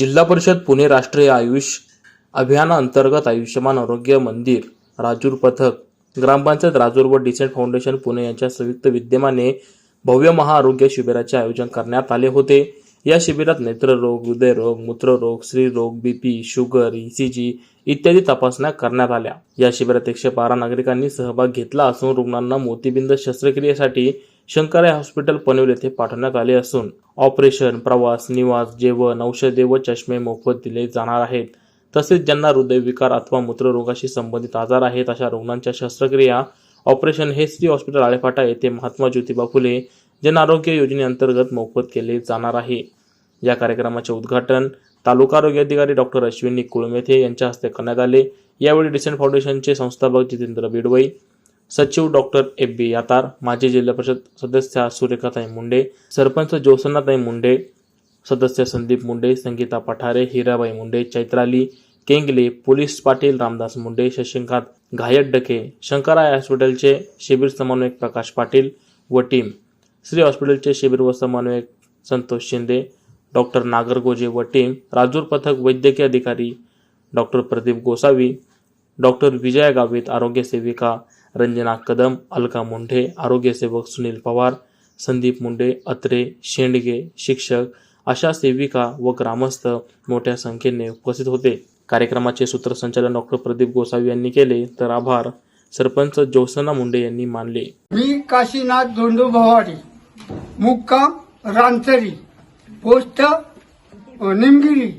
जिल्हा परिषद पुणे राष्ट्रीय आयुष अभियानाअंतर्गत आयुष्यमान आरोग्य मंदिर राजूर पथक ग्रामपंचायत राजूर व डिसेंट फाउंडेशन पुणे यांच्या संयुक्त विद्यमाने भव्य महाआरोग्य शिबिराचे आयोजन करण्यात आले होते. या शिबिरात नेत्ररोग हृदयरोग मूत्ररोग स्त्रीरोग बीपी शुगर ईसीजी इत्यादी तपासण्या करण्यात आल्या. या शिबिरात एकशे बारा नागरिकांनी सहभाग घेतला असून रुग्णांना मोतीबिंद शस्त्रक्रियेसाठी शंकराय हॉस्पिटल पनवेल येथे पाठवण्यात आले असून ऑपरेशन प्रवास निवास जेवण औषधे व चष्मे मोफत दिले जाणार आहेत. तसेच ज्यांना हृदयविकार अथवा मूत्ररोगाशी संबंधित आजार आहेत अशा रुग्णांच्या शस्त्रक्रिया ऑपरेशन हे श्री हॉस्पिटल आळेफाटा येथे महात्मा ज्योतिबा फुले जन आरोग्य योजनेअंतर्गत मोफत केले जाणार आहे. या कार्यक्रमाचे उद्घाटन तालुका आरोग्य अधिकारी डॉक्टर अश्विनी कुळमेथे यांच्या हस्ते करण्यात आले. यावेळी डिसेंट फाउंडेशनचे संस्थापक जितेंद्र बिडवई सचिव डॉक्टर एफ बी यातार माजी जिल्हा परिषद सदस्या सूर्यकाताई मुंडे सरपंच ज्योत्सनाताई मुंडे सदस्य संदीप मुंडे संगीता पठारे हिराबाई मुंडे चैत्राली केंगले पोलीस पाटील रामदास मुंडे शशिकांत घायट डके शंकराय हॉस्पिटलचे शिबिर समन्वयक प्रकाश पाटील व टीम. श्री हॉस्पिटलचे शिबिर व समन्वयक संतोष शिंदे डॉक्टर नागरगोजे व टीम. राजूर पथक वैद्यकीय अधिकारी डॉक्टर प्रदीप गोसावी डॉक्टर विजया गावित आरोग्य सेविका रंजना कदम अलका मुंढे आरोग्यसेवक सुनील पवार संदीप मुंडे अत्रे शेंडगे शिक्षक अशा सेविका व ग्रामस्थ मोठ्या संख्येने उपस्थित होते. कार्यक्रमाचे सूत्रसंचालन डॉक्टर प्रदीप गोसावी यांनी केले तर आभार. सरपंच ज्योत्सना मुंडे यांनी मानले. मी काशीनाथ धोंडू भवाडी मुक्काम रांचरी पोस्ट निमगिरी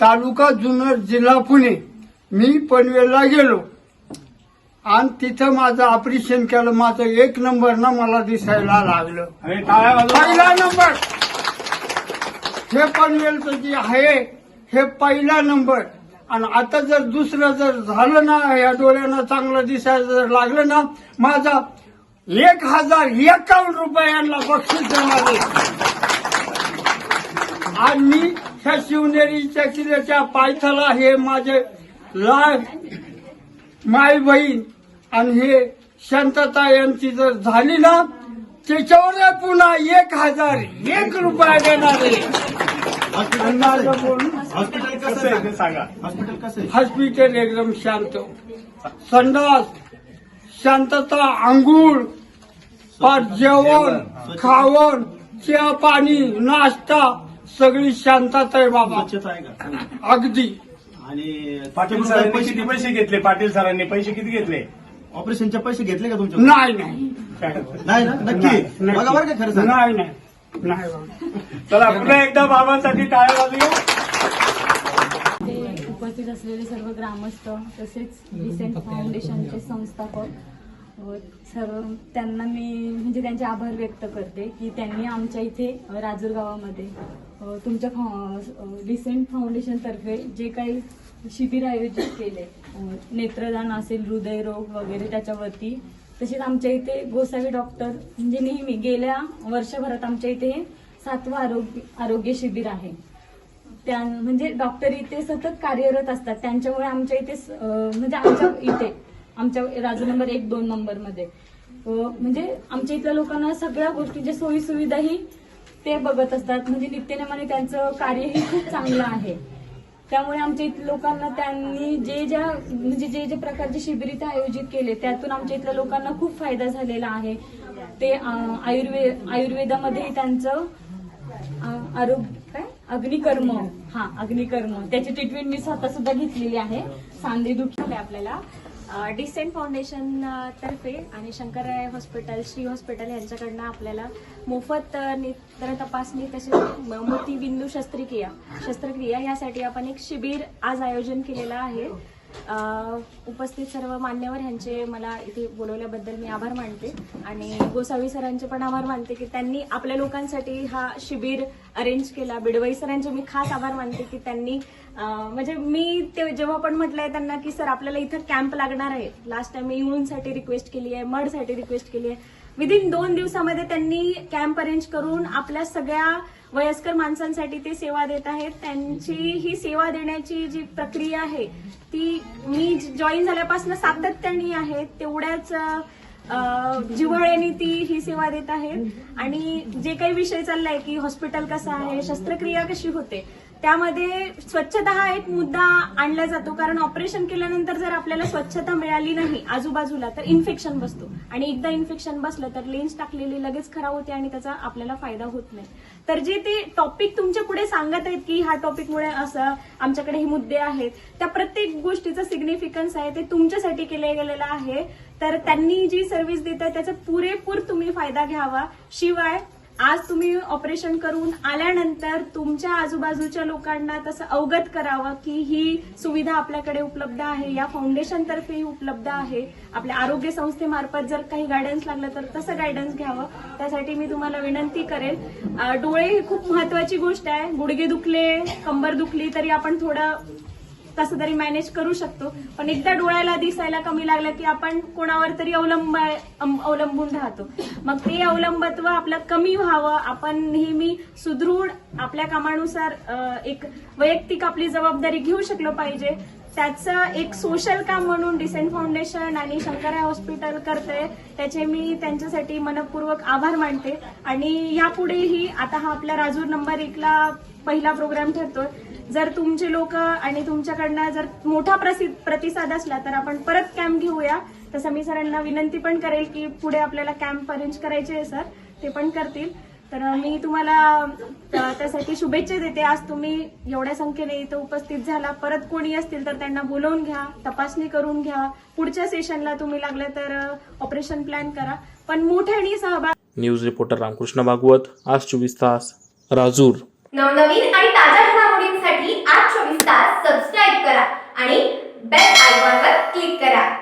तालुका जुन्नर जिल्हा पुणे. मी पनवेलला गेलो. आणि तिथं माझं ऑपरेशन केलं माझं एक नंबर ना मला दिसायला लागलं. पहिला नंबर हे पनवेलचं जे आहे. हे पहिला नंबर आणि आता जर दुसरं जर झालं ना या डोळ्यानं चांगलं दिसायला जर लागलं ना माझा एक हजार एकावन्न रुपयांना बक्षीस देणार आणि मी ह्या शिवनेरीच्या किल्ल्याच्या पायथ्याला हे माझे लाड माय बहीण आणि हे शांतता यांची जर झाली ना त्याच्यावर पुन्हा एक हजार एक रुपया देणार हॉस्पिटल कसं आहे? ते सांगा. हॉस्पिटल कसं आहे? हॉस्पिटल एकदम शांत. संडास शांतता आंघोळ पाच जेवण खावण चहा पाणी नाश्ता सगळी शांतता आहे बाबा. स्वच्छता आहे का? अगदी. आणि पाटील सरांनी किती पैसे घेतले पाटील सरांनी पैसे किती घेतले? ऑपरेशनचे पैसे घेतले का तुमच्या नाही नाही. नाही ना? नक्की? नाही. बघा बरं का खरं सांगा. नाही नाही. नाही बाबा. चला पुन्हा एकदा बाबांसाठी टाळ्या वाजूया ते उपस्थित असलेले सर्व ग्रामस्थ तसेच डिसेंट फाउंडेशनचे संस्थापक व सर्व त्यांना मी म्हणजे त्यांचे आभार व्यक्त करते की त्यांनी आमच्या इथे अ, राजूर गावामध्ये तुमच्या तुमच्या डिसेंट फाउंडेशनतर्फे जे काही शिबिर आयोजित केले नेत्रदान असेल हृदयरोग वगैरे त्याच्यावरती तसेच आमच्या इथे गोसावी डॉक्टर म्हणजे नेहमी गेल्या वर्षभरात आमच्या इथे हे सातवं आरोग्य आरोग्य शिबिर आहे. त्या म्हणजे डॉक्टर इथे सतत कार्यरत असतात. त्यांच्यामुळे आमच्या इथे म्हणजे आमच्या इथे आमच्या राजू नंबर एक दोन नंबरमध्ये म्हणजे आमच्या इथल्या लोकांना सगळ्या गोष्टींच्या सोयी सुविधाही ते बघत असतात. म्हणजे नित्यनेमाने त्यांचं कार्यही खूप चांगलं आहे. त्यामुळे आमच्या इथल्या लोकांना त्यांनी जे ज्या म्हणजे जे जे प्रकारचे शिबिर इथे आयोजित केले त्यातून आमच्या इथल्या लोकांना खूप फायदा झालेला आहे. ते आयुर्वेद आयुर्वेदामध्येही त्यांचं आरोग्य काय? अग्निकर्म. हा अग्निकर्म. त्याची ट्रीटमेंट मी स्वतः सुद्धा घेतलेली आहे. सांधे दुखी आहे आपल्याला. डिसेंट फाउंडेशन तर्फे आणि शंकरराय हॉस्पिटल श्री हॉस्पिटल यांच्याकडनं आपल्याला मोफत नेत्र तपासणी तसेच मोती मोतीबिंदू शस्त्रक्रिया शस्त्रक्रिया यासाठी आपण एक शिबिर आज आयोजन केलेलं आहे. उपस्थित सर्व मान्यवर ह्यांचे मला इथे बोलवल्याबद्दल मी आभार मानते. आणि गोसावी सरांचे पण आभार मानते की त्यांनी आपल्या लोकांसाठी हा शिबिर अरेंज केला. बिडवई सरांचे मी खास आभार मानते की त्यांनी म्हणजे मी ते जेव्हा पण म्हटलंय त्यांना की सर आपल्याला इथं कॅम्प लागणार आहे. लास्ट टाइम मी येऊनसाठी रिक्वेस्ट केली आहे मडसाठी रिक्वेस्ट केली आहे विदिन दोन दिवसामध्ये त्यांनी कॅम्प अरेंज करून आपल्या सगळ्या वयस्कर माणसांसाठी ते सेवा देत आहेत. त्यांची ही सेवा देण्याची जी प्रक्रिया आहे ती मी जॉईन झाल्यापासून सातत्याने आहे. तेवढ्याच जिव्हाळ्याने ती ही सेवा देत आहेत. आणि जे काही विषय चाललाय की हॉस्पिटल कसं आहे शस्त्रक्रिया कशी होते त्यामध्ये स्वच्छता हा एक मुद्दा आणला जातो. कारण ऑपरेशन केल्यानंतर जर आपल्याला स्वच्छता मिळाली नाही आजूबाजूला तर इन्फेक्शन बसतो. आणि एकदा इन्फेक्शन बसलं तर लेन्स टाकलेली लगेच खराब होते आणि त्याचा आपल्याला फायदा होत नाही. तर जे ते टॉपिक तुमच्यापुढे सांगत आहेत की ह्या टॉपिकमुळे असं आमच्याकडे हे मुद्दे आहेत त्या प्रत्येक गोष्टीचं सिग्निफिकन्स आहे ते तुमच्यासाठी केले गेलेलं आहे. तर त्यांनी जी सर्व्हिस देत आहे त्याचा पुरेपूर तुम्ही फायदा घ्यावा. शिवाय आज तुम्ही ऑपरेशन करून आल्यानंतर तुमच्या आजूबाजूच्या लोकांना तसं अवगत करावं की ही सुविधा आपल्याकडे उपलब्ध आहे. या फाउंडेशन तर्फे ही उपलब्ध आहे. आपल्या आरोग्य संस्थेमार्फत जर काही गायडन्स लागलं तर तसं गायडन्स घ्यावं. त्यासाठी मी तुम्हाला विनंती करेल. डोळे ही खूप महत्वाची गोष्ट आहे. गुडघे दुखले कंबर दुखली तरी आपण थोडं कसं तरी मॅनेज करू शकतो. पण एकदा डोळ्याला दिसायला कमी लागलं की आपण कोणावर तरी अवलंब अवलंबून राहतो. मग ते अवलंबत्व आपलं कमी व्हावं. आपण नेहमी सुदृढ आपल्या कामानुसार एक वैयक्तिक आपली जबाबदारी घेऊ शकलो पाहिजे. त्याचं एक सोशल काम म्हणून डिसेंट फाउंडेशन आणि शंकराय हॉस्पिटल करते. त्याचे मी त्यांच्यासाठी मनपूर्वक आभार मानते. आणि यापुढेही आता हा आपला राजूर नंबर एकला पहिला प्रोग्राम ठरतोय. जर तुमचे लोक आणि तुमच्याकडनं जर मोठा प्रसिद्ध प्रतिसाद असला तर आपण परत कॅम्प घेऊया. तसं मी सरांना विनंती पण करेल की पुढे आपल्याला कॅम्प अरेंज करायचे आहे सर ते पण करतील. तर मी तुम्हाला त्या- त्यासाठी शुभेच्छा देते. आज तुम्ही एवढ्या संख्येने इथं उपस्थित झाला. परत कोणी असतील तर त्यांना बोलवून घ्या तपासणी करून घ्या. पुढच्या सेशनला तुम्ही लागले तर ऑपरेशन प्लॅन करा. पण मोठ्याने सहभाग न्यूज रिपोर्टर रामकृष्ण भागवत आज चोवीस तास राजूर. नवनवीन आणि ताज्या घडामोडींसाठी आज चोवीस तास सबस्क्राईब करा आणि बेल आयकॉनवर क्लिक करा.